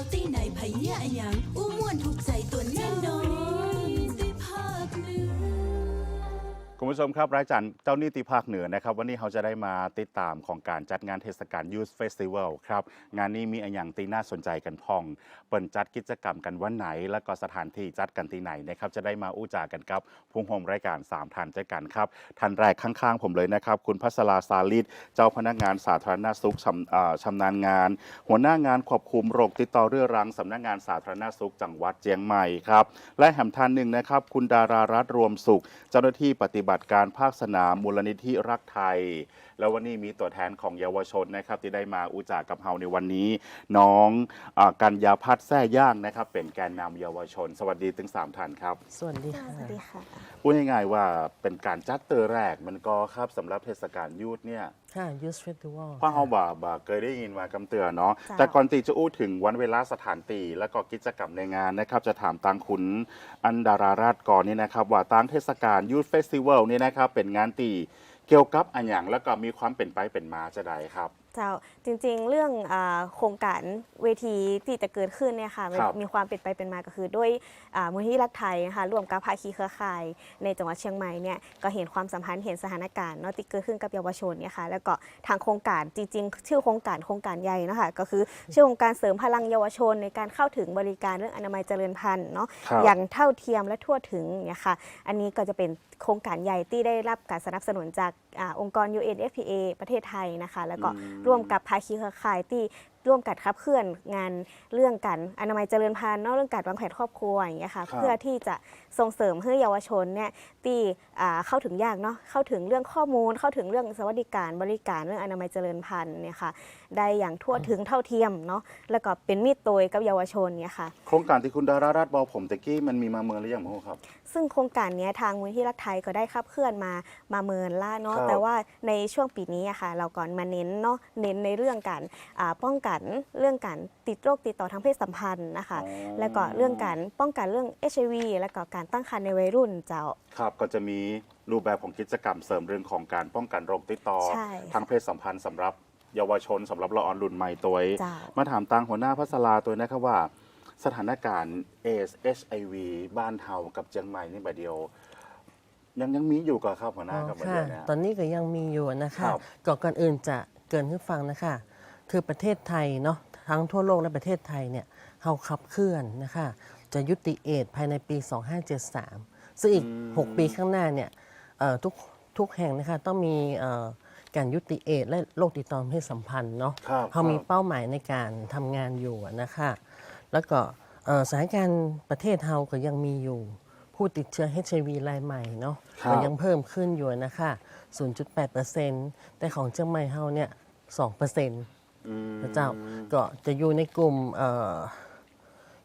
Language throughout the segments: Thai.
าวตี้ไหนไผเหี้ยอะหยังอู้ม่วนถูกใจตัวแน่นอน ผู้ชมครับรายการเจ้าหนี้ตีภาคเหนือนะครับ วันนี้เราจะได้มาติดตามของการจัดงานเทศกาล Youth Festival ครับ งานนี้มีอนอย่างตีน่าสนใจกันพอง เปิดจัดกิจกรรมกันวันไหน และก็สถานที่จัดกันที่ไหนนะครับจะได้มาอู้จากันครับพุ่งโฮมรายการ3ท่านเจอกันครับท่านแรกข้างๆ ผมเลยนะครับ คุณพัสราสาลิดเจ้าพนักงานสาธารณสุขชำอ่าชำนาญงาน หัวหน้างานควบคุมโรคติดต่อเรื้อรังสำนักงานสาธารณสุขจังหวัดเจียงใหม่ครับและแหมท่านหนึ่งนะครับคุณดารารัตรวมสุข เจ้าหน้าที่ปฏิบัติการภาคสนามมูลนิธิรักไทย แล้ววันนี้มีตัวแทนของเยาวชนนะครับ ที่ได้มาอุจากับเฮาในวันนี้ น้องอากัญญาพัฒน์แท่ย่างนะครับ เป็นแกนนำเยาวชน สวัสดีถึงสามท่านครับสวัสดีสค่ะวัสดีค่ะพูดง่ายๆว่าเป็นการจัดเตอร์แรกมันก็ครับสำหรับเทศกาลยูทเนี่ย ค่ะ Youth Festival เพราะเขาบ่าบ่าเคยได้ยินมากำเตือนเนาะจ้ะ แต่ก่อนตีจะอู้ถึงวันเวลาสถานตีแล้วก็กิจกรรมในงานนะครับ จะถามตังคุณอันดาราราชก่อนนี่นะครับ ว่าตังเทศกาลยูทเฟสติวัลนี่นะครับ เป็นงานตีเกี่ยวกับอันอย่างแล้วก็มีความเป็นไปเป็นมาจะได้ครับ เจ้าจริงๆ เรื่องอาโครงการเวทีที่จะเกิดขึ้นเนี่ยค่ะครับมีความเป็นไปเป็นมาก็คือด้วยอ่ามูลที่รักไทยนะคะร่วมกับภาคีเครือข่ายในจังหวัดเชียงใหม่เนี่ยก็เห็นความสัมพันธ์เห็นสถานการณ์เนาะที่เกิดขึ้นกับเยาวชนเนี่ยค่ะแล้วก็ทางโครงการจริงๆ ชื่อโครงการโครงการใหญ่เนาะคะก็คือชื่อโครงการเสริมพลังเยาวชนในการเข้าถึงบริการเรื่องอนามัยเจริญพันธุ์เนาะครับ อย่างเท่าเทียมและทั่วถึงเนี่ยค่ะอันนี้ก็จะเป็นโครงการใหญ่ที่ได้รับการสนับสนุนจากอาองค์กร UNFPA ประเทศไทยนะคะ แล้วก็อืมร่วมกับภาคีเครือข่ายที่ร่วมกันขับเคลื่อนงานเรื่องการอนามัยเจริญพันธุ์เนอะเรื่องการวางแผนครอบครัวอย่างเงี้ยค่ะครับเพื่อที่จะส่งเสริมให้เยาวชนเนี่ยที่อ่าเข้าถึงยากเนาะเข้าถึงเรื่องข้อมูล เข้าถึงเรื่องสวัสดิการบริการเรื่องอนามัยเจริญพันธุ์เนี่ยค่ะ ได้อย่างทั่วถึงเท่าเทียมเนาะแล้วก็เป็นมิตรโตยกับเยาวชนเนี่ยค่ะ โครงการที่คุณดารารัตน์บอกผมตะกี้มันมีมาเมืองหรือยังครับ ซึ่งโครงการเนี้ยทางมูลที่รักไทยก็ได้ขับเคลื่อนมามาเมินล่าเนาะครับ แต่ว่าในช่วงปีนี้อะค่ะเราก่อนมาเน้นเนาะเน้นในเรื่องการอ่าป้องกันเรื่องการติดโรคติดต่อทางเพศสัมพันธ์นะคะ อ๋อแล้วก็เรื่องการป้องกันเรื่อง HIV แล้วก็การตั้งครรภ์ในวัยรุ่นเจ้า ครับก็จะมีรูปแบบของกิจกรรมเสริมเรื่องของการป้องกันโรคติดต่อใช่ ทางเพศสัมพันธ์สำหรับ เยาวชนสำหรับละออนรุ่นใหม่ตัวเองเจ้ามาถามตังหัวหน้าพัสลาตัวนะครับว่า สถานการณ์เอส HIV บ้านเฮากับเจียงใหม่นี่แบบเดียว ยังยังมีอยู่กับครับหัวหน้าอ๋อกับแบบค่ะเดียวเนี่ยตอนนี้ก็ยังมีอยู่นะครัคะบก่อนก่อนอื่นจะเกรินให้ฟังนะคะ คือประเทศไทยเนาะทั้งทั่วโลกและประเทศไทยเนี่ยเราขับเคลื่อนนะคะจะยุติเอดส์ภายในปี 2573 ซึ่งอีก 6 ปีข้างหน้าเนี่ยเอ่อทุกทุกแห่งนะคะต้องมีเอ่อ การยุติเอดส์และโรคติดต่อทางเพศสัมพันธ์เนาะครับเขามีครับเป้าหมายในการทำงานอยู่อะนะคะแล้วก็เอ่อสถานการณ์ประเทศเราก็ยังมีอยู่ ผู้ติดเชื้อ HIV รายใหม่เนาะครับ ก็ยังเพิ่มขึ้นอยู่นะคะ 0.8%แต่ของเชียงใหม่เฮาเนี่ย 2%อืม พระเจ้าก็จะอยู่ในกลุ่มเอ่อ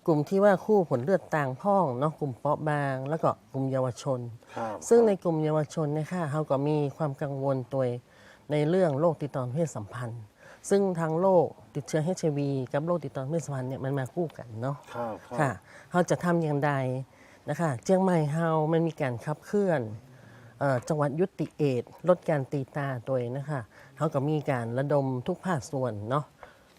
กลุ่มที่ว่าคู่ผลเลือดต่างพ่องเนาะกลุ่มเปราะบาง แล้วก็กลุ่มเยาวชน ครับซึ่งในกลุ่มเยาวชนเนะคะเขาก็มีความกังวลตัว ในเรื่องโรคติดต่อทางเพศสัมพันธ์ ซึ่งทางโรคติดเชื้อ HIV กับโรคติดต่อทางเพศสัมพันธ์เนี่ยมันมาคู่กันเนาะครับครับค่ะเขาจะทำอย่างใดนะคะเชียงใหม่เฮามันมีการขับเคลื่อนเอ่อจังหวัดยุติเอดส์ลดการตีตาตัวเองนะคะเขาก็มีการระดมทุกภาคส่วนเนาะ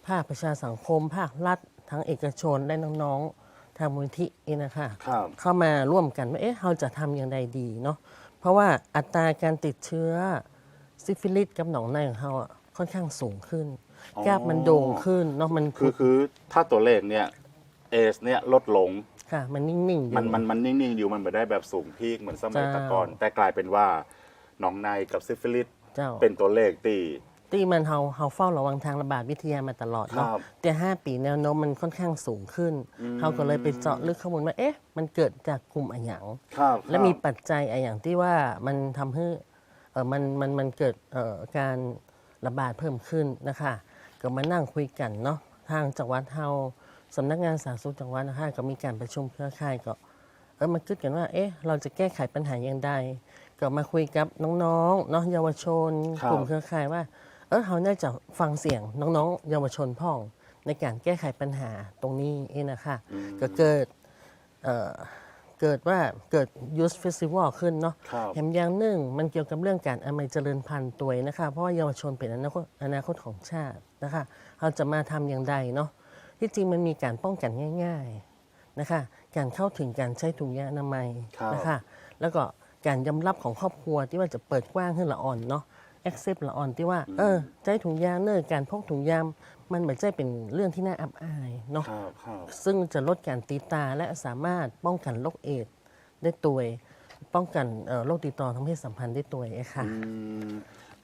ภาคประชาสังคม ภาครัฐ ทั้งเอกชนและน้องๆทางมูลนิธินี่นะคะ ครับ เข้ามาร่วมกันว่าเอ๊ะเราจะทำอย่างไรดีเนาะเพราะว่าอัตราการติดเชื้อ ซิฟิลิสกับหนองในของเขาอะค่อนข้างสูงขึ้นอ๋อแก้บมันโด่งขึ้นเนาะมันคือคือถ้าตัวเลขเนี่ยเอสเนี่ยลดลง ค่ะ มันนิ่งๆอยู่ มันมันมันนิ่งๆอยู่มันไม่ได้แบบสูงพีคเหมือนสมัยเจ้าแตะก่อนแต่กลายเป็นว่าหนองในกับซิฟิลิสเจ้า เป็นตัวเลขตี ที่มันเฮาเฮาเฝ้าระวังทางระบาดวิทยามาตลอดเนาะครับแต่ 5 ปีแนวโน้มมันค่อนข้างสูงขึ้นอืมเขาก็เลยไปเจาะลึกข้อมูลว่าเอ๊ะ มันเกิดจากกลุ่มอะหยัง ครับและมีครับปัจจัยอะอย่างที่ว่ามันทำให้เออ มันมันมันเกิดเอ่อการระบาดเพิ่มขึ้นนะคะก็มานั่งคุยกันเนาะทางจังหวัดเฮาสำนักงานสาธารณสุขจังหวัดนะคะก็มีการประชุมเครือข่ายก็เออมาคิดกันว่า เอ๊ะ เราจะแก้ไขปัญหาอย่างไรก็มาคุยกับน้องๆเนาะเยาวชนครับกลุ่มเครือข่ายว่า เออเขาน่าจะฟังเสียงน้องๆ เยาวชนพ่องในการแก้ไขปัญหาตรงนี้เองนะคะก็เกิด เอ่อเกิดว่าเกิด Youth Festival ขึ้นเนาะครับแถมอย่างหนึ่งมันเกี่ยวกับเรื่องการอนามัยเจริญพันธุ์ตัวเองนะคะ เพราะว่าเยาวชนเป็นอนาคตอนาคตของชาตินะคะ เราจะมาทำอย่างใดเนาะที่จริงมันมีการป้องกันง่าย ๆนะคะ การเข้าถึงการใช้ถุงยางอนามัยครับ นะคะ แล้วก็การยอมรับของครอบครัวที่ว่าจะเปิดกว้างขึ้นละอ่อนเนาะ accept ละอ่อนที่ว่า เออใช้ถุงยางเนิ่การพกถุงยางมันเหมือนจะเป็นเรื่องที่น่าอับอายเนาะครับครับซึ่งจะลดการตีตาและสามารถป้องกันโรคเอดส์ได้ตัวเองป้องกันเอ่อโรคติดต่อทางเพศสัมพันธ์ได้ตัวเองค่ะ อืม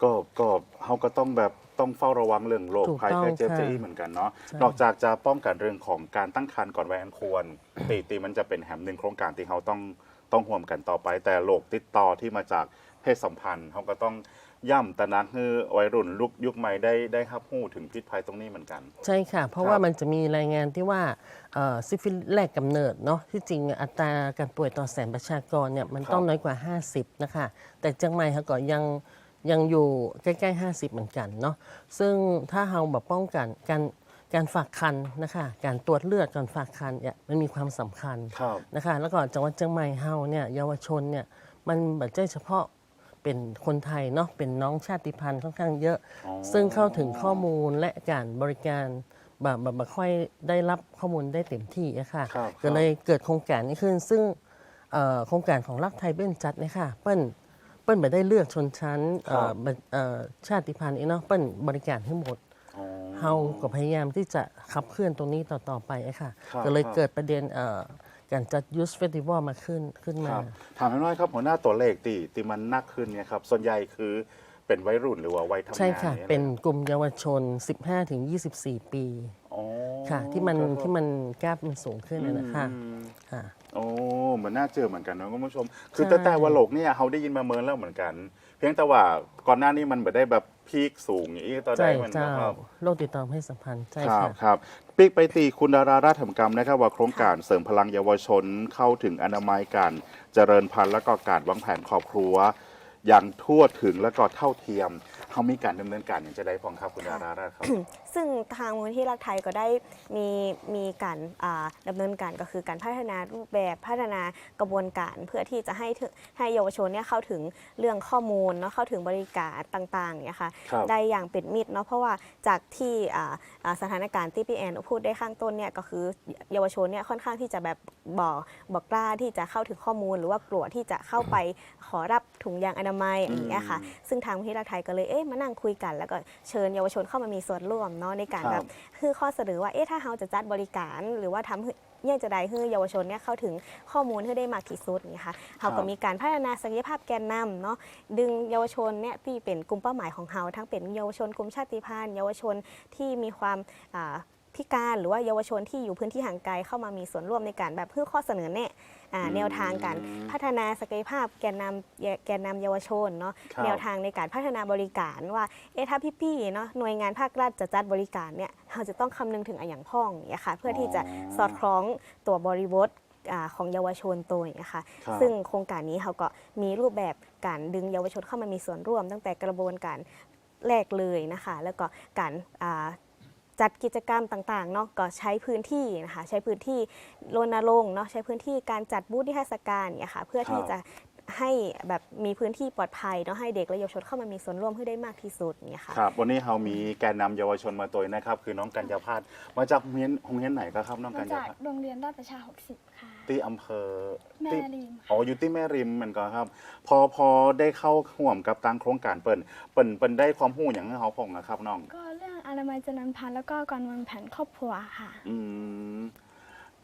ก็ก็เขาก็ต้องแบบต้องเฝ้าระวังเรื่องโรคถูกภัยต้องไข้เจ็บค่ะจะอีเหมือนกันเนาะใช่ นอกจากจะป้องกันเรื่องของการตั้งครรภ์ก่อนวัยอันควรตีตีมันจะเป็นแหมหนึ่งโครงการที่เขาต้องต้องห่วมกันต่อไป แต่โรคติดต่อที่มาจากเพศสัมพันธ์เขาก็ต้อง ย่ำตระหนักให้วัยรุ่นลุกยุคใหม่ได้ได้รับรู้ถึงพิษภัยตรงนี้เหมือนกัน ใช่ค่ะ เพราะครับว่ามันจะมีรายงานที่ว่าเอ่อซิฟิลิสแรกกำเนิดเนาะที่จริงอัตราการป่วยต่อแสนประชากรเนี่ยมันต้องน้อยกว่า 50 นะคะ แต่เชียงใหม่เขาก็ยังยังอยู่ใกล้ๆ 50 เหมือนกันเนาะซึ่งถ้าเราแบบป้องกันการการฝากคันนะคะการตรวจเลือดก่อนฝากคันเนี่ยมันมีความสำคัญครับนะคะแล้วก็จังหวัดเชียงใหม่เฮาเนี่ยเยาวชนเนี่ยมันไม่ใช่เฉพาะ เป็นคนไทยเนาะเป็นน้องชาติพันธุ์ค่อนข้างเยอะ อ๋อ ซึ่งเข้าถึงข้อมูลและการบริการแบบแบบไม่ค่อยได้รับข้อมูลได้เต็มที่อะค่ะ ครับก็เลยเกิดโครงการนี้ขึ้น ซึ่งเอ่อโครงการของรักไทยเบ้นจัดเนี่ยค่ะเปิ้ลเปิ้ลไม่ได้เลือกชนชั้นเอ่อบัดเอ่อชาติพันธุ์เองเนาะเปิ้ลบริการให้หมด อ๋อ เฮาก็พยายามที่จะขับเคลื่อนตรงนี้ต่อ ๆ ไปอะค่ะ ครับก็เลยครับ เกิดประเด็นเอ่อ การจัดยูสเฟสติวัลมาขึ้นขึ้นคมา รับถามให้น้อยครับหัวหน้าตัวเลขตีตีมันนักขึ้นเนี่ยครับ ส่วนใหญ่คือเป็นวัยรุ่นหรือว่าวัยทำงานใช่ค่ะ ยเป็นกลุ่มเยาวชน 15-24 ปีอ๋อค่ะ ที่มันครับที่มันกราฟมันสูงขึ้นนะนะคะอืมค่ะ โอ้เหมือนน่าเจอเหมือนกันนะคุณผู้ชม คือใช่ แต่แต่ว่าโลกเนี่ยเขาได้ยินมาเมินแล้วเหมือนกัน เพียงแต่ว่าก่อนหน้านี้มันไม่ได้แบบพีคสูงอย่างนี้ตอนใช่ได้มันเจ้าก็ครับโรคติดต่อเพศสัมพันธ์ใช่ครับค่ะ ครับ ปีกไปตีคุณดาราราชธรรมกรรมนะครับว่าโครงการเสริมพลังเยาวชนเข้าถึงอนามัยการเจริญพันธุ์และก็การวางแผนครอบครัว อย่างทั่วถึงและก็เท่าเทียมเขามีการดำเนินการอย่างจะได้พองครับคุณดาราราชครับ ซึ่งทางมูลที่รักไทยก็ได้มีมีการอ่าดำเนินการก็คือการพัฒนารูปแบบพัฒนากระบวนการเพื่อที่จะให้ถึงให้เยาวชนเนี่ยเข้าถึงเรื่องข้อมูลเนาะเข้าถึงบริการต่างๆเนี่ยค่ะครับได้อย่างเป็นมิตรเนาะเพราะว่าจากที่อ่าอ่าสถานการณ์ที่พี่แอนพูดได้ข้างต้นเนี่ยก็คือเยาวชนเนี่ยค่อนข้างที่จะแบบบอกบอกกล้าที่จะเข้าถึงข้อมูล หรือว่ากลัวที่จะเข้าไปขอรับถุงยางอนามัยอย่างเงี้ยค่ะซึ่งทางมูลที่รักไทยก็เลยเอ๊ะมานั่งคุยกัน แล้วก็เชิญเยาวชนเข้ามามีส่วนร่วมเนาะในการคแบรับบคือข้อเสนอว่าเอ๊ะถ้าเราจะจัดบริการ หรือว่าทำให้เนี่ยจะได้ให้เยาวชนเนี่ยเข้าถึงข้อมูลให้ได้มากที่สุดอย่างเงี้ยค่ะเราก็มีการพัฒนาศักยภาพแกนนำเนาะดึงเยาวชนเนี่ยที่เป็นกลุ่มเป้าหมายของเราทั้งเป็นเยาวชนกลุ่มชาติพันธุ์เยาวชนที่มีความอ่าพิการหรือว่าเยาวชนที่อยู่พื้นที่ห่างไกลเข้ามามีส่วนร่วมในการแบบเพื่อข้อเสนอแนะอ่าอืม แนวทางการพัฒนาศักยภาพแกนนำแกนนำเยาวชนเนาะครับแนวทางในการพัฒนาบริการว่าเอะถ้าพี่ๆเนาะหน่วยงานภาครัฐจะจัดบริการเนี่ยเราจะต้องคำนึงถึงอะอย่างพ้องเนี่ยค่ะเพื่อที่จะสอดคล้องตัวบริบทอ่าของเยาวชนตัวอย่างเงี้ยค่ะครับซึ่งโครงการนี้เขาก็มีรูปแบบการดึงเยาวชนเข้ามามีส่วนร่วม ตั้งแต่กระบวนการแรกเลยนะคะ แล้วก็การอ่า จัดกิจกรรมต่างๆเนาะก็ใช้พื้นที่นะคะใช้พื้นที่รณรงค์เนาะใช้พื้นที่การจัดบูธนิทรรศการเนี่ยค่ะเพื่อที่ครับจะให้แบบมีพื้นที่ปลอดภัยเนาะให้เด็กและเยาวชนเข้ามามีส่วนร่วมให้ได้มากที่สุดเนี่ยค่ะครับวันนี้เรามีแกนนำเยาวชนมาตัวนะครับ คือน้องกัญญาพาสมาจากโรงเรียนโรงเรียนไหนก็ครับน้องกัมาญญาจากพาสโรงเรียนราชประชา 60 ค่ะ ที่อำเภอแม่ที่ริมอ๋ออยู่ที่แม่ริมเหมือนกันครับ พอพอได้เข้าห่วมกับตังโครงการเปิ่นเปิ่นเปิ่นได้ความรู้อย่างให้เขาพงนะครับน้อง ก็เรื่องอนามัยเจริญพันธุ์แล้วก็การวางแผนครอบครัวค่ะ อืม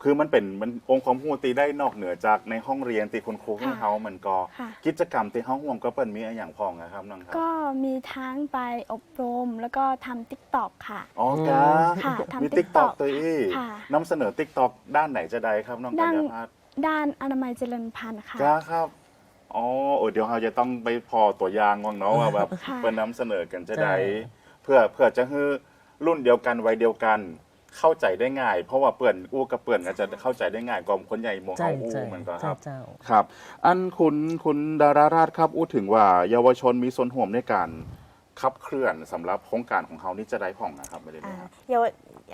คือมันเป็นมันองค์ความรู้ตีได้นอกเหนือจากในห้องเรียนตีคุณครูให้เขามันก็ ค่ะ กิจกรรมที่เขาห่วมก็เปิ่นมีอะไรอย่างพองนะครับน้องครับก็มีทั้งไปอบรมแล้วก็ทำติ๊กตอกค่ะ อ๋อกาค่ะทำมี ติ๊กต็อก TikTok ตัวอี้ค่ะนำเสนอติ๊กต็อกด้านไหนจะได้ครับน้องกัญด้าน ญาพาสด้านอนามัยเจริญพันธุ์ค่ะจ้าครับอ๋อเออเดี๋ยวเราจะต้องไปพอตัวอย่างว่างเนาะว่าแบบค่ะ เปิดนำเสนอกันจะใช่ได้เพื่อเพื่อจะให้รุ่นเดียวกันวัยเดียวกัน เข้าใจได้ง่าย เพราะว่าเปื่อนอู้กับเปื่อนก็จะเข้าใจได้ง่ายกว่าคนใหญ่โมใช่เฮาอู้ใช่มันก็คใช่รับ เจ้า ครับ อันคุณคุณดาราราชครับอู้ถึงว่า เยาวชนมีส่วนร่วมในการขับเคลื่อนสำหรับโครงการของเขานี่จะได้ผ่องนะครับไม่ได้ไหมอ่าครับ เยาว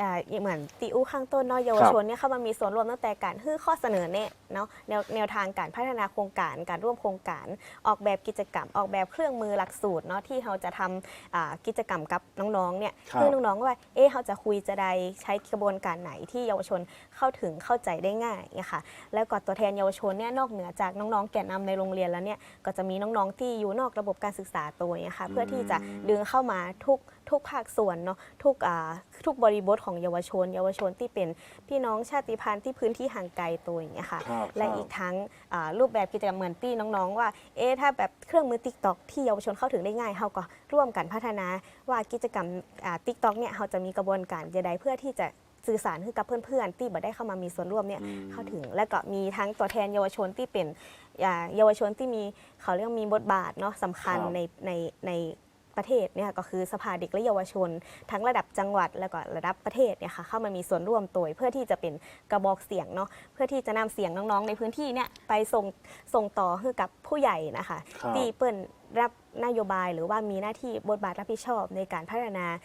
อ่าเหมือนติอู้ข้างต้นเนาะเยาวชนเนี่ยเข้ามามีส่วนร่วมตั้งแต่การฮื้อข้อเสนอแนะเนาะแนวแนวทางการพัฒนาโครงการ การร่วมโครงการ ออกแบบกิจกรรม ออกแบบเครื่องมือหลักสูตรเนาะที่เราจะทำอ่ากิจกรรมกับน้องๆเนี่ยครับคือน้องๆว่าเอ๊ะเราจะคุยจะใดใช้กระบวนการไหนที่เยาวชนเข้าถึงเข้าใจได้ง่ายเนี่ยค่ะแล้วก็ตัวแทนเยาวชนเนี่ยนอกเหนือจากน้องๆแกนนำในโรงเรียนแล้วเนี่ยก็จะมีน้องๆที่อยู่นอกระบบการศึกษาตัวเนี่ยค่ะเพื่อที่จะดึงเข้ามาทุก ทุกภาคส่วนเนาะทุกอ่าทุกบริบทของเยาวชน เยาวชนที่เป็นพี่น้องชาติพันธุ์ที่พื้นที่ห่างไกลตัวอย่างเงี้ยค่ะครับและครับอีกทั้งอ่ารูปแบบกิจกรรมเหมือนที่น้องๆ ว่าเอ๊ะถ้าแบบเครื่องมือติ๊กต็อกที่เยาวชนเข้าถึงได้ง่ายเขาก็ร่วมกันพัฒนาว่ากิจกรรมติ๊กต็อกเนี่ยเขาจะมีกระบวนการใดๆเพื่อที่จะสื่อสารให้กับเพื่อนๆ ที่บ่ได้เข้ามามีส่วนร่วมเนี่ยอืม เข้าถึง และก็มีทั้งตัวแทนเยาวชนที่เป็นอ่าเยาวชนที่มีเขาเรียกว่ามีบทบาทเนาะสำคัญครับ ในในใน ประเทศเนี่ยก็คือสภาเด็กและเยาวชน ทั้งระดับจังหวัดแล้วก็ระดับประเทศเนี่ยค่ะเข้ามามีส่วนร่วมตัวเพื่อที่จะเป็นกระบอกเสียงเนาะเพื่อที่จะนำเสียงน้องๆ ในพื้นที่เนี่ยไปส่งส่งต่อให้กับผู้ใหญ่นะคะครับที่เปิ้นรับนโยบายหรือว่ามีหน้าที่บทบาทรับผิดชอบในการพัฒนาอ่า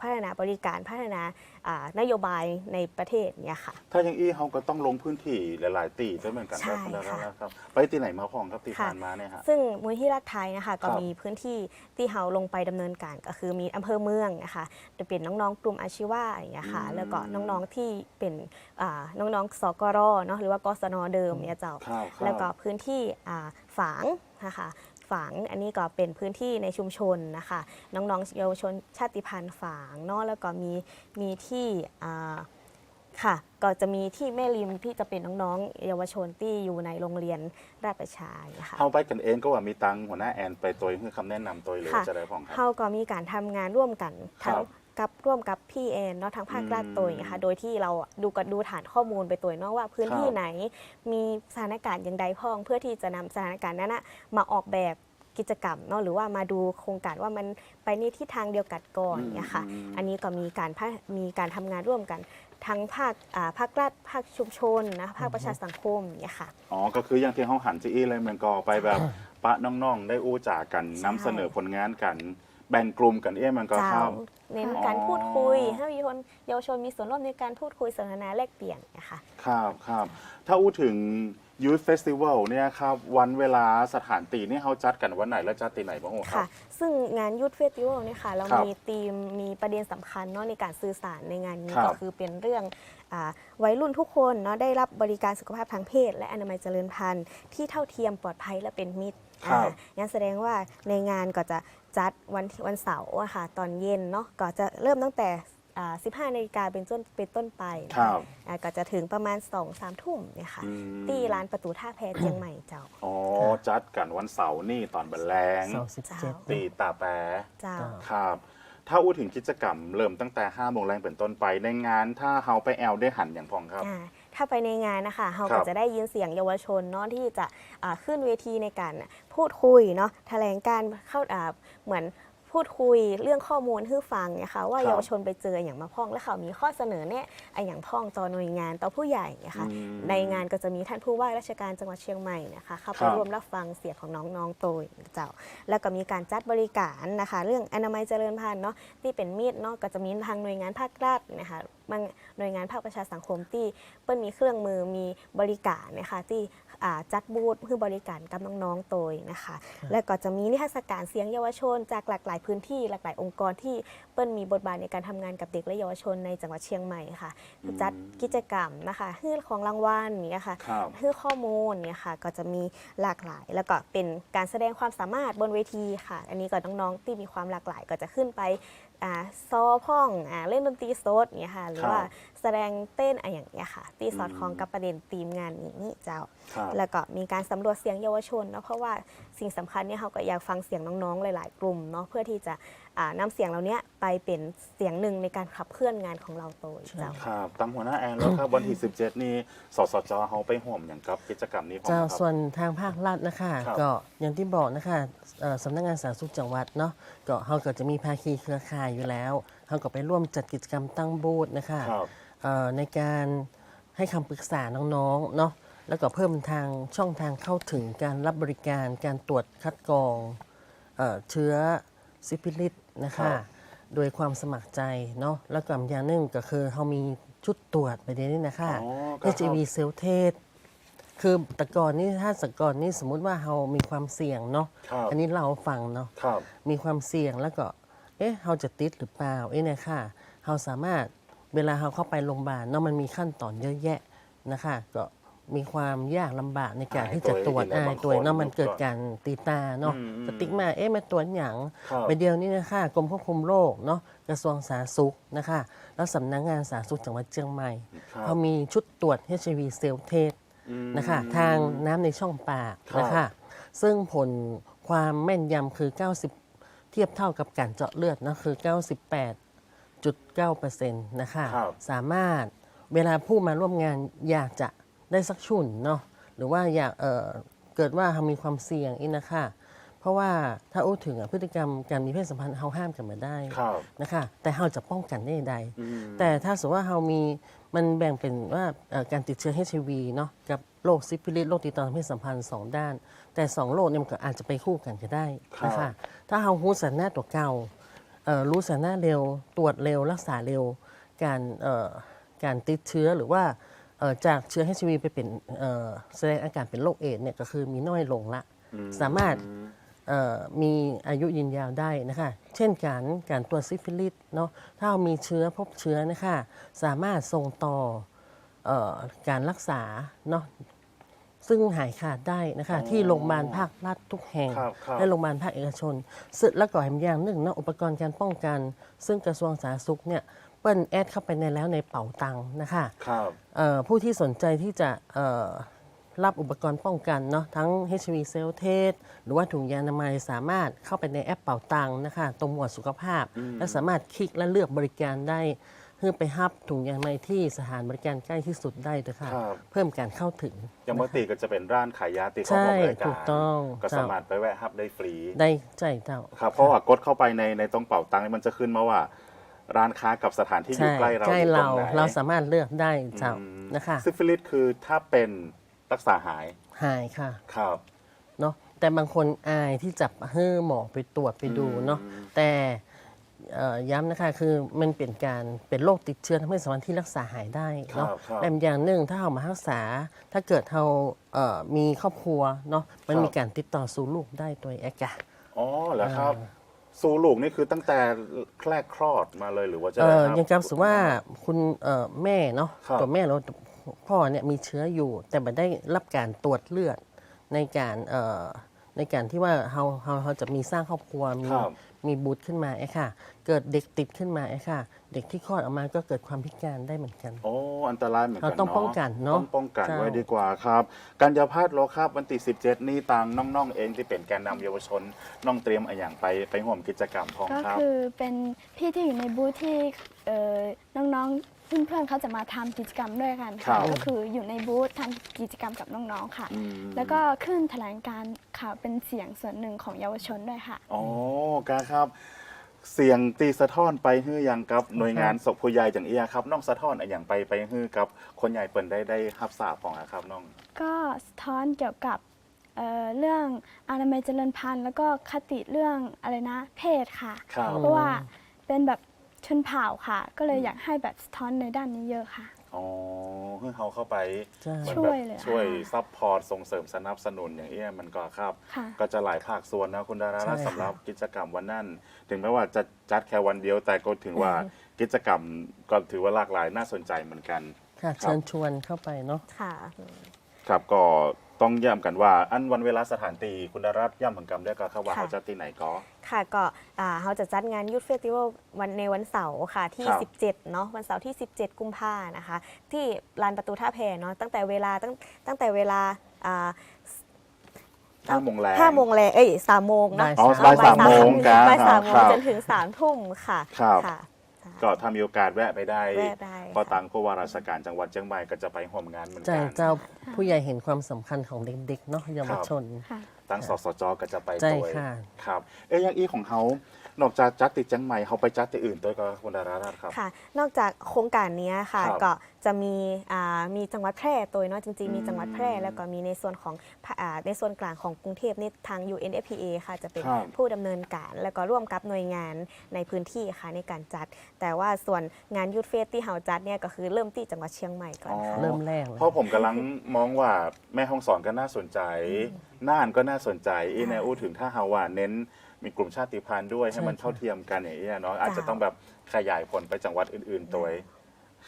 พัฒนาบริการพัฒนาอ่านโยบายในประเทศเนี่ยค่ะ ถ้าอย่างอี้เขาก็ต้องลงพื้นที่หลาย ๆ ตีด้วยเหมือนกันใช่แล้วค่ะแล้วครับไปที่ไหนมาพ่องครับที่ค่ะผ่านมาเนี่ยฮะซึ่งมูลที่รักไทยนะคะก็ครับมีพื้นที่ที่เราลงไปดำเนินการก็คือมีอำเภอเมืองนะคะจะเป็นน้องๆกลุ่มอาชีวะอย่างเงี้ยค่ะอืมแล้วก็น้องๆที่เป็นอ่าน้องๆสกรเนาะหรือว่ากศนเดิมเนี่ยเจ้าครับครับแล้วก็พื้นที่อ่าฝางนะคะ ฝางอันนี้ก็เป็นพื้นที่ในชุมชนนะคะน้องๆเยาวชนชาติพันธุ์ฝางเนาะแล้วก็มีมีที่อ่าค่ะก็จะมีที่แม่ริมที่จะเป็นน้องๆเยาวชนที่อยู่ในโรงเรียนราชประชาเนี่ยค่ะเขาไปกันเองก็ว่ามีตังค์หัวหน้าแอนไปตัวคือคำแนะนำตัวหรือค่ะจะได้พ่องครับเขาก็มีการทำงานร่วมกันครัทั้งบ กับร่วมกับพี่แอนเนาะทางภาครัฐอืมตัวอย่างเงี้ยค่ะ โดยที่เราดูกันดูฐานข้อมูลไปตัวเนาะว่าพื้นที่ครับไหนมีสถานการณ์อย่างใดพ้อง เพื่อที่จะนำสถานการณ์นั้นนะมาออกแบบกิจกรรมเนาะหรือว่ามาดูโครงการว่ามันไปในทิศทางเดียวกันก่อนเนี่ยค่ะ อืม อันนี้ก็มีการพะมีการทำงานร่วมกันทั้งภาคอ่าภาครัฐภาคชุมชนนะภาคประชาสังคมเนี่ยค่ะ อ๋อ ก็คืออย่างที่เขาหันจีอี้เลยเหมือนก็ไปแบบ ปะน้องๆ ได้อู้จ่ากันใช่นำเสนอผลงานกัน แบ่งกลุ่มกันเอ๊ะมันก็เจ้าเข้า เน้นอ๋อการพูดคุย ให้เยาวชนเยาวชนมีส่วนร่วมในการพูดคุยสนทนาแลกเปลี่ยนนะคะครับครับถ้าอู้ถึง Youth Festival เนี่ยครับวันเวลาสถานตีนี่เขาจัดกันวันไหนและจัดตีไหนบ้างครัค่ะบซึ่งงานยูทเฟสติวัลเนี่ยค่ะเราครับมีธีมมีประเด็นสำคัญเนาะในการสื่อสารในงานนี้ครับก็คือเป็นเรื่องอาวัยรุ่นทุกคนเนาะได้รับบริการสุขภาพทางเพศ และอนามัยเจริญพันธุ์ที่เท่าเทียมปลอดภัยและเป็นมิตรครับอ่างั้นแสดงว่าในงานก็จะ จัดวันวันเสาร์อะค่ะตอนเย็นเนาะก็จะเริ่มตั้งแต่อ่า15นาฬิกาเป็นต้นเป็นต้นไปนะครัคะบอ่าก็จะถึงประมาณ 2 3 ทุ่มเนี่ยค่ะอืมที่ลานประตูท่าแพเชียงใหม่เจ้า อ๋อ จัดกันวันเสาร์นี่ตอนบันแรงเสาร์สิบเจ็ดตีตาแปรเจ้าครับ ถ้าอู้ถึงกิจกรรมเริ่มตั้งแต่5โมงแรงเป็นต้นไปในงาน ถ้าเฮาไปแอลได้หันอย่างพองครับอ่า ถ้าไปในงานนะคะเราครัก็บจะได้ยินเสียงเยาวชนเนาะที่จะอ่าขึ้นเวทีในการพูดคุยเนาะแถลงการเข้าอ่าเหมือน พูดคุยเรื่องข้อมูลให้ฟังเนี่ยค่ะว่าครับเยาวชนไปเจออย่างมาพ้องและเขามีข้อเสนอเนี่ยไอะอย่างพ้องต่อหน่วยงานต่อผู้ใหญ่เนี่ยค่ะอืมในงานก็จะมีท่านผู้ว่าราชการจังหวัดเชียงใหม่นะคะเข้าไปครับ ร่วมรับฟังเสียงของน้องๆโตยเจ้า แล้วก็มีการจัดบริการนะคะ เรื่องอนามัยเจริญพันธุ์เนาะที่เป็นมีดเนาะก็จะมีทางหน่วยงานภาครัฐนะคะบางหน่วยงานภาคประชาสังคมที่เปิ้ลมีเครื่องมือมีบริการนะคะที่อ่า จัดบูธเพื่อบริการกับน้องๆโตยนะคะ แล้วก็จะมีนิทรรศการเสียงเยาวชน จากหลากหลายพื้นที่หลากหลายองค์กรที่เปิ้ลมีบทบาทในการทำงานกับเด็กและเยาวชนในจังหวัดเชียงใหม่ค่ะ จัดกิจกรรมนะคะให้ของรางวัลอย่างเนี้ยค่ะครับเพื่อข้อมูลเนี่ยค่ะก็จะมีหลากหลาย แล้วก็เป็นการแสดงความสามารถบนเวทีค่ะ อันนี้ก็น้องๆที่มีความหลากหลายก็จะขึ้นไป อ่าซอพ่องอ่าเล่นดนตรีสดเนี่ยค่ะ หรือว่าแสดงเต้นอะไรอย่างเงี้ยค่ะ ที่สอดคล้องกับประเด็นธีมงานนี้เจ้า ครับ แล้วก็มีการสำรวจเสียงเยาวชนเนาะเพราะว่าสิ่งสำคัญเนี่ยเขาก็อยากฟังเสียงน้องๆหลาย ๆ กลุ่มเนาะเพื่อที่จะอ่านำเสียงเหล่านี้ไปเป็นเสียงหนึ่งในการขับเคลื่อนงานของเราโตยเจ้าครับตามหัวหน้าแอนแล้วครับวันที่ 17 นี้สสจเขาไปห่วมอย่างกับกิจกรรมนี้พองเจ้าครับส่วนทางภาครัฐนะคะครับก็อย่างที่บอกนะคะเอ่อสำนักงานสาธารณสุขจังหวัดเนาะก็เขาก็จะมีภาคีเครือข่ายอยู่แล้วเขาก็ไปร่วมจัดกิจกรรมตั้งบูธนะคะครับเอ่อในการให้คำปรึกษาน้องๆเนาะแล้วก็เพิ่มทางช่องทางเข้าถึงการรับบริการการตรวจคัดกรองเอ่อเชื้อซิฟิลิส นะครัคะ บ โดยความสมัครใจเนาะแล้วก็อย่างหนึงก็คือเขามีชุดตรวจไปเดี๋ยวนี้นะคะ อ๋อครับ HIV เซลเทสคือแต่ก่อนนี่ถ้าสก่อนนี่สมมุติว่าเรามีความเสี่ยงเนาะครับ อันนี้เราฟังเนาะ ครับ มีความเสี่ยงแล้วก็ เอ๊ะเราจะติดหรือเปล่า เอ๊ะเนะคะเราสามารถเวลาเราเข้าไปโรงพยาบาลเนาะมันมีขั้นตอนเยอะแยะนะคะ ก็ มีความยากลำบากในการอายที่จะตรวจตัวเองอายบางตัวเองเนาะคนมันเกิดก่อนการตีตาเนาะอืมสติ๊กมาเอ๊ะมาตรวจหยังครับไปเดียวนี้นะคะกรมควบคุมโรคเนาะกระทรวงสาธารณสุขนะคะ แล้วสำนักงานสาธารณสุขจังหวัดเชียงใหม่ครับเขามีชุดตรวจ HIV เซลเทสอืมนะคะทางน้ำในช่องปากครับนะคะซึ่งผลความแม่นยำคือ 90 เทียบเท่ากับการเจาะเลือดนะคือ 98.9%นะคะครับสามารถเวลาผู้มาร่วมงานอยากจะ ได้สักชุนเนาะหรือว่าอยากเอ่อเกิดว่าเขามีความเสี่ยงอีกนะคะเพราะว่าถ้าอู้ถึงอะพฤติกรรมการมีเพศสัมพันธ์เขาห้ามกันมาได้ครับนะคะแต่เราจะป้องกันได้ใดอืมแต่ถ้าสมมติว่าเรามีมันแบ่งเป็นว่าเอ่อการติดเชื้อ HIV เนาะกับโรคซิฟิลิสโรคติดต่อทางเพศสัมพันธ์สองด้าน แต่สองโรคเนี่ยมันก็อาจจะไปคู่กันก็ได้นะครัคะบถ้าเรารู้สันหน้าตัวเก่าเอ่อรู้สันหน้าเร็ว ตรวจเร็ว รักษาเร็ว การเอ่อการติดเชื้อหรือว่าเอ่อ จากเชื้อ HIV ไปเป็นเอ่อแสดงอาการเป็นโรคเอดส์เนี่ยก็คือมีน้อยลงละ สามารถเอ่อมีอายุยืนยาวได้นะคะ เช่นการการตรวจซิฟิลิสเนาะถ้าเรามีเชื้อพบเชื้อนะคะสามารถส่งต่อเออการรักษาเนาะซึ่งหายขาดได้นะคะ ที่โรงพยาบาลภาครัฐทุกแห่งครับครับและโรงพยาบาลภาคเอกชนซึ่งแล้วก็แถมอย่างหนึ่งเนาะอุปกรณ์การป้องกัน ซึ่งกระทรวงสาธารณสุขเนี่ย เปิ้ลแอดเข้าไปในแล้วในเป๋าตังค์นะคะครับเอ่อผู้ที่สนใจที่จะเอ่อรับอุปกรณ์ป้องกันเนาะทั้ง HIV เซลเทสหรือว่าถุงยางอนามัยสามารถเข้าไปในแอปเป่าตังค์นะคะ ตรงหมวดสุขภาพ และสามารถคลิกและเลือกบริการได้เพื่อไปฮับถุงยางอนามัยที่สถานบริการใกล้ที่สุดได้ด้วยค่ะครับเพิ่มการเข้าถึงอย่างปกติก็จะเป็นร้านขายยาตีเขาใช่บอกรายการถูกต้องก็สามารถไปแวะฮับได้ฟรี ได้ใจเจ้าครับเพราะว่ากดเข้าไปในในตรงเป่าตังค์นี่มันจะขึ้นมาว่า ร้านค้ากับสถานที่อยู่ใช่ใกล้เราใกล้อยู่ตเรางไหนเราสามารถเลือกได้เจ้าอืมนะคะซิฟิลิสคือถ้าเป็นรักษาหายหายค่ะครับเนาะแต่บางคนอายที่จะให้หมอไปตรวจไปดูเนาะแต่เอ่อย้ำนะคะคือมันเป็นการเป็นโรคติดเชื้อทำให้สามารถที่รักษาหายได้เนาะครับครับแต่อย่างหนึ่งถ้าเรามารักษา ถ้าเกิดเราเอ่อมีครอบครัวเนาะมันครับ มีการติดต่อสู่ลูกได้ตัวเองกะอ๋อเหรอครับ สูลูกนี่คือตั้งแต่แรกคลอดมาเลยหรือว่าจะเออได้รับยังจำสุว่าคุณเอ่อแม่เนาะครับ ตัวแม่เราพ่อเนี่ยมีเชื้ออยู่ แต่ไม่ได้รับการตรวจเลือดในการเอ่อในการที่ว่าเราเราเราจะมีสร้างครอบครัวมีครับ มีบุตรขึ้นมาไอ้ค่ะ เกิดเด็กติดขึ้นมาไอ้ค่ะ เด็กที่คลอดออกมาก็เกิดความพิการได้เหมือนกัน โอ้ อันตรายเหมือนกันเราต้องเนาะป้องกันเนอะต้องป้องกันเจ้าไว้ดีกว่าครับการยาพาดโลครับวันที่17 นี้ต่างน้องๆเองที่เป็นแกนนำเยาวชนน้องเตรียมอะไรอย่างไปไปร่วมกิจกรรมพองก็ครับ คือเป็นพี่ที่อยู่ในบูธที่เอ่อน้องๆเพื่อนๆเขาจะมาทำกิจกรรมด้วยกันครัค่ะบก็คืออยู่ในบูธทำกิจกรรมกับน้องๆค่ะ อืมแล้วก็ขึ้นแถลงการณ์ข่าวเป็นเสียงส่วนหนึ่งของเยาวชนด้วยค่ะ อ๋อกาครับ เสียงตีสะท้อนไปฮื้อยังกับหน่วยงานศพผู้ใหญ่อย่างเอียครับน้องสะท้อนอะไรอย่างไปไปฮื้อกับคนใหญ่เปิ่นได้ได้รับทราบของอะครับน้อง ก็สะท้อนเกี่ยวกับเอ่อเรื่องอนามัยเจริญพันธุ์ แล้วก็คติเรื่องอะไรนะเพศค่ะ ครับ เพราะว่าเป็นแบบ ชนเผ่าค่ะ ก็เลยอยากให้แบบสะท้อนในด้านนี้เยอะค่ะ อ๋อฮื้อเขาเข้าไปใช่เหมือนช่แบวยบเลยอะช่วยซัพพอร์ตส่งเสริมสนับสนุนอย่างเอี้ยมันก็ครับ ค่ะ ก็จะหลายภาคส่วนนะคุณดาราใช่ค่ะ สำหรับกิจกรรมวันนั้น ถึงแม้ว่าจะจัดแค่วันเดียวแต่ก็ถือว่ากิจกรรมก็ถือว่าหลากหลายน่าสนใจเหมือนกัน ค่ะครับเชิญชวนเข้าไปเนาะ ค่ะ ครับก็ ต้องย้ำกันว่า อันวันเวลาสถานตีคุณดารัตย้ำเหมือนกันด้วยก็ครับว่าค่ะ เขาจะตีไหนก็ ค่ะก็อ่าเราจะจัดงานยูทเฟสติวัลวันในวันเสาร์ค่ะที่ ครับ17 เนาะวันเสาร์ที่ 17 กุมภานะคะ ที่ลานประตูท่าแพเนาะตั้งแต่เวลาตั้งตั้งแต่เวลาอ่าห้าโมงแรงห้าโมงแรงเอ้ยสามโมงเนาะอ๋อบ่ายบ่ายสามโมงครับบ่ายสามโมครังบจนถึงสามทุ่มค่ะครับค่ะ ก็ถ้ามีโอกาสแวะไปได้แวะได้ก็ค่ะ ตังผู้ว่าราชการจังหวัดเชียงใหม่ก็จะไปร่วมงานเหมือนใจกัน เจ้าผู้ใหญ่เห็นความสำคัญของเด็กๆเนาะเยาวชน ค่ะ ตั้งสสจก็จะไปใช่ด้วยค่ะ ครับ เอ้ยอยังอีของเขานอกจากจัดติดจังใหม่เขาไปจัดที่อื่นด้วยก็คุณดารารัตน์ครับ ค่ะ นอกจากโครงการเนี้ยค่ะ ครับก็ จะมีอ่ามีจังหวัดแพร่ตัวเนาะจริงๆมีจังหวัดแพร่แล้วก็มีในส่วนของภาอ่าในส่วนกลางของกรุงเทพนี่ทาง UNFPA ค่ะจะเป็นครับผู้ดำเนินการแล้วก็ร่วมกับหน่วยงานในพื้นที่ค่ะในการจัด แต่ว่าส่วนงานยูทเฟสที่เฮาจัดเนี่ยก็คือเริ่มที่จังหวัดเชียงใหม่ก่อนค่ะเริ่มแรกเลยเพราะผมกำลังมองว่าแม่ห้องสอนก็น่าสนใจน่านก็น่าสนใจอีแนวอู้ถึงถ้าเฮาว่าเน้นมีกลุ่มชาติพันธุ์ด้วยให้มันใช่เท่าเทียมกันอย่างนี้ยเนาะอาจจะจ้ะต้องแบบขยายผลไปจังหวัดอื่นๆตัว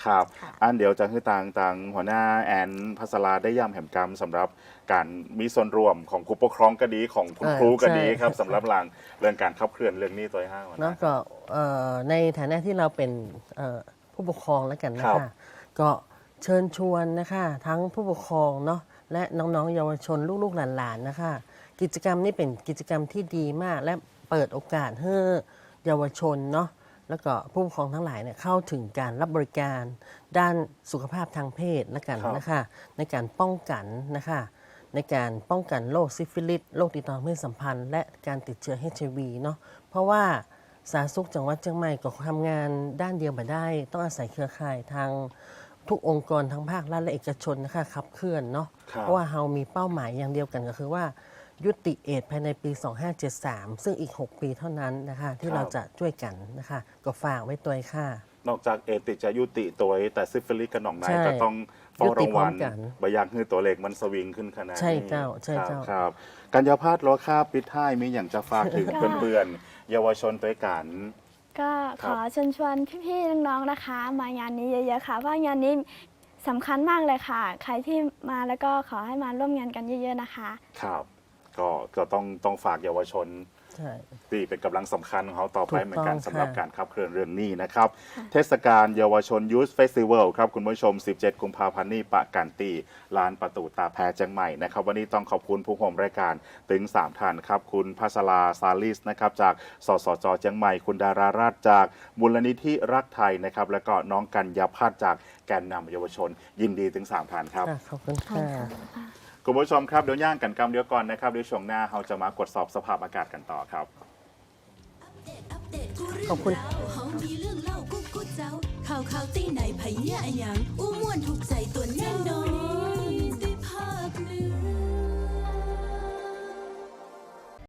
ครับ ค่ะ อันเดี๋ยวจะให้ต่างต่างหัวหน้าแอนพัสราได้ย้ำแหมกรรมสำหรับการมีส่วนร่วมของครูปกครองก็ดีของคุณเออครูก็ดีใช่ ครับสำหรับหลังเรื่องการขับเคลื่อนเรื่องนี้ตัวห้างหัวหเนาะน้าก็เอ่อในฐานะที่เราเป็นเอ่อผู้ปกครองแล้วกันนะครัคะบ ก็เชิญชวนนะคะทั้งผู้ปกครองเนาะและน้องๆเยาวชนลูกๆหลานๆนะคะ กิจกรรมนี้เป็นกิจกรรมที่ดีมากและเปิดโอกาสให้เยาวชนเนาะ แล้วก็ผู้ปกครองทั้งหลายเนี่ยเข้าถึงการรับบริการ ด้านสุขภาพทางเพศแล้วกันครับนะคะในการป้องกันนะคะในการป้องกันโรคซิฟิลิสโรคติดต่อทางเพศสัมพันธ์ และการติดเชื้อ HIV เนาะเพราะว่าสาธารณสุขจังหวัดเชียงใหม่ก็ทำงานด้านเดียวมาได้ ต้องอาศัยเครือข่ายทางทุกองค์กรทั้งภาครัฐและเอกชนนะคะขับเคลื่อนเนาะครับเพราะว่าเรามีเป้าหมายอย่างเดียวกันก็คือว่า ยุติเอดส์ภายในปี 2573 ซึ่งอีก 6 ปีเท่านั้นนะคะที่เราจะช่วยกันนะคะก็ฝากไว้ตัวค่ะ นอกจากเอติจะยุติตัวแต่ซิฟิลิสกับหนองในใช่ก็ต้องเฝ้าระวังยุติพร้อมกันบอยากให้ตัวเลขมันสวิงขึ้นขนาดนี้ใช่เจ้าใช่ครับเจ้าครับ กัญญาพาดล้อค่าปิดท้ายมีอย่างจะฝากถึงค่ะเพื่อนๆเยาวชนด้วยกันก็ขอเชิญชวนพี่ๆน้องๆนะคะ มางานนี้เยอะๆค่ะเพราะงานนี้สำคัญมากเลยค่ะ ใครที่มาแล้วก็ขอให้มาร่วมงานกันเยอะ ๆนะคะ ครับ ก็ก็ต้องต้องฝากเยาวชนใช่ ที่เป็นกำลังสำคัญของเขาต่อไปถูกเหมือนกันต้องสำหรับค่ะ การขับเคลื่อนเรื่องนี้นะครับ เทศกาลเยาวชนยูสเฟสติวัลครับ คุณผู้ชม 17 กุมภาพันธ์นี้ปะกันตีลานประตูตาแพรเจังใหม่นะครับ วันนี้ต้องขอบคุณผู้ห่วมรายการถึง 3ท่านครับ คุณพัชราซาลิสนะครับ จากสสจเจียงใหม่ คุณดาราราชจากมูลนิธิรักไทยนะครับ แล้วก็น้องกัญญาพัฒน์จากแกนนำเยาวชน ยินดีถึง 3ท่านครับ ค่ะขอบคุณค่ะคุ คุณผู้ชมครับเดี๋ยวย่างกันกำเดียวก่อนนะครับเดี๋ยวช่วงหน้าเราจะมากดสอบสภาพอากาศกันต่อครับ ขอบคุณข่าวข่าวตีไหนไผเยะหยังอู้มวนถูกใจตัวแน่นอนที่ภาคเหนือ